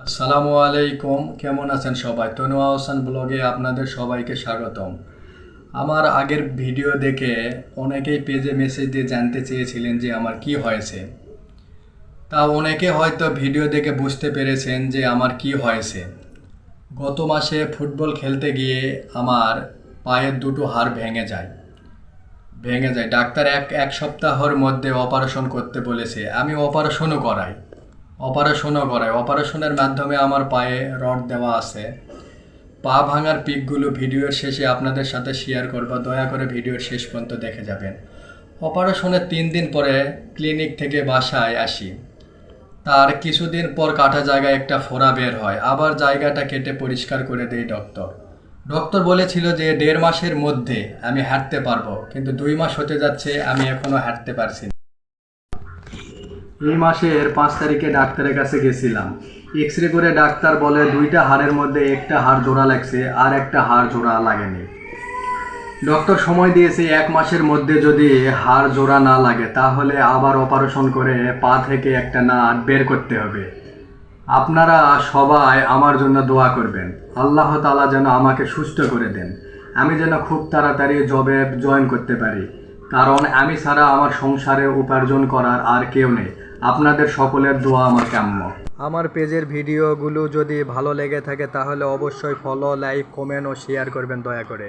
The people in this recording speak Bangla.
আসসালামু আলাইকুম, কেমন আছেন সবাই? তনু আহসান ব্লগে আপনাদের সবাইকে স্বাগতম। আমার আগের ভিডিও দেখে অনেকেই পেজে মেসেজ দিয়ে জানতে চেয়েছিলেন যে আমার কি হয়েছে। তা অনেকে হয়তো ভিডিও দেখে বুঝতে পেরেছেন যে আমার কি হয়েছে। গত মাসে ফুটবল খেলতে গিয়ে আমার পায়ের দুটো হাড় ভেঙে যায়। ভেঙে যায়। ডাক্তার এক এক সপ্তাহের মধ্যে অপারেশন করতে বলেছে। আমি অপারেশনও করাই। অপারেশনও করাই অপারেশনের মাধ্যমে আমার পায়ে রড দেওয়া আছে। পা ভাঙার পিকগুলো ভিডিওর শেষে আপনাদের সাথে শেয়ার করব। দয়া করে ভিডিওর শেষ পর্যন্ত দেখে যাবেন। অপারেশনের তিন দিন পরে ক্লিনিক থেকে বাসায় আসি। তার কিছুদিন পর কাটা জায়গায় একটা ফোড়া বের হয়। আবার জায়গাটা কেটে পরিষ্কার করে দেয় ডক্টর ডক্টর বলেছিল যে দেড় মাসের মধ্যে আমি হাঁটতে পারব, কিন্তু দুই মাস হতে যাচ্ছে, আমি এখনও হাঁটতে পারছি না। এই মাসের পাঁচ তারিখে ডাক্তারের কাছে গেছিলাম। এক্স রে করে ডাক্তার বলে দুইটা হাড়ের মধ্যে একটা হাড় জোড়া লাগছে আর একটা হাড় জোড়া লাগেনি। ডক্টর সময় দিয়েছে এক মাসের মধ্যে যদি হাড় জোড়া না লাগে, তাহলে আবার অপারেশন করে পা থেকে একটা নাট বের করতে হবে। আপনারা সবাই আমার জন্য দোয়া করবেন। আল্লাহ তালা যেন আমাকে সুস্থ করে দেন। আমি যেন খুব তাড়াতাড়ি জবে জয়েন করতে পারি। কারণ আমি ছাড়া আমার সংসারে উপার্জন করার আর কেউ নেই। আপনাদের সকলের দোয়া আমার কাম্য। আমার পেজের ভিডিওগুলো যদি ভালো লেগে থাকে, তাহলে অবশ্যই ফলো লাইক কমেন্ট ও শেয়ার করবেন দয়া করে।